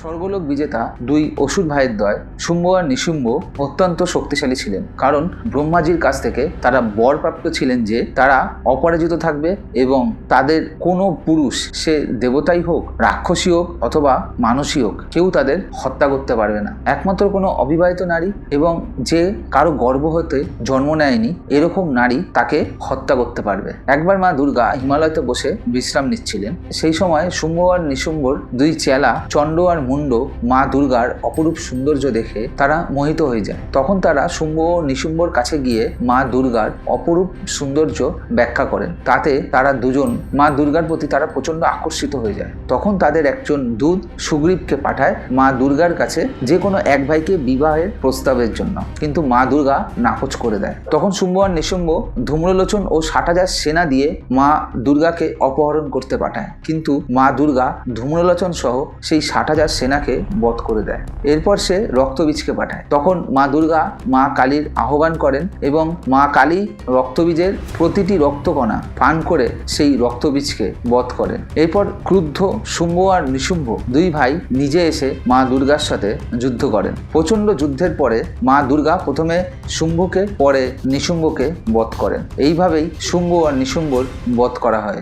স্বর্গলোক বিজেতা দুই অসুর ভাইয়ের দয় শুম্ভ আর নিশুম্ভ অত্যন্ত শক্তিশালী ছিলেন। কারণ ব্রহ্মাজির কাছ থেকে তারা বরপ্রাপ্ত ছিলেন যে তারা অপরাজিত থাকবে এবং তাদের কোনো পুরুষ, সে দেবতাই হোক, রাক্ষসী হোক অথবা মানুষই হোক, কেউ তাদের হত্যা করতে পারবে না। একমাত্র কোনো অবিবাহিত নারী এবং যে কারও গর্ব হতে জন্ম নেয়নি, এরকম নারী তাকে হত্যা করতে পারবে। একবার মা দুর্গা হিমালয়তে বসে বিশ্রাম নিচ্ছিলেন। সেই সময় শুম্ভ আর নিশুম্ভর দুই চেলা চণ্ড আর মুন্ড, মা দুর্গার অপরূপ সৌন্দর্য দেখে তারা মোহিত হয়ে যায়। তখন তারা শুম্ভ ও নিশুম্বর কাছে গিয়ে মা দুর্গার অপরূপ সৌন্দর্য ব্যাখ্যা করেন। তাতে তারা দুজন, মা দুর্গার প্রতি তারা প্রচণ্ড আকর্ষিত হয়ে যায়। তখন তাদের একজন দূত সুগ্রীবকে পাঠায় মা দুর্গার কাছে যে কোনো এক ভাইকে বিবাহের প্রস্তাবের জন্য। কিন্তু মা দুর্গা নাকচ করে দেয়। তখন শুম্ভ আর নিশুম্ভ ধূম্রলোচন ও ষাট হাজার সেনা দিয়ে মা দুর্গাকে অপহরণ করতে পাঠায়। কিন্তু মা দুর্গা ধূম্রলোচন সহ সেই ষাট হাজার সেনাকে বধ করে দেয়। এরপর সে রক্তবীজকে পাঠায়। তখন মা দুর্গা, মা কালীর আহ্বান করেন এবং মা কালী রক্তবীজের প্রতিটি রক্তকণা পান করে সেই রক্তবীজকে বধ করেন। এরপর ক্রুদ্ধ শুম্ভ আর নিশুম্ভ দুই ভাই নিজে এসে মা দুর্গার সাথে যুদ্ধ করেন। প্রচণ্ড যুদ্ধের পরে মা দুর্গা প্রথমে শুম্ভকে, পরে নিশুম্ভকে বধ করেন। এইভাবেই শুম্ভ আর নিশুম্ভর বধ করা হয়।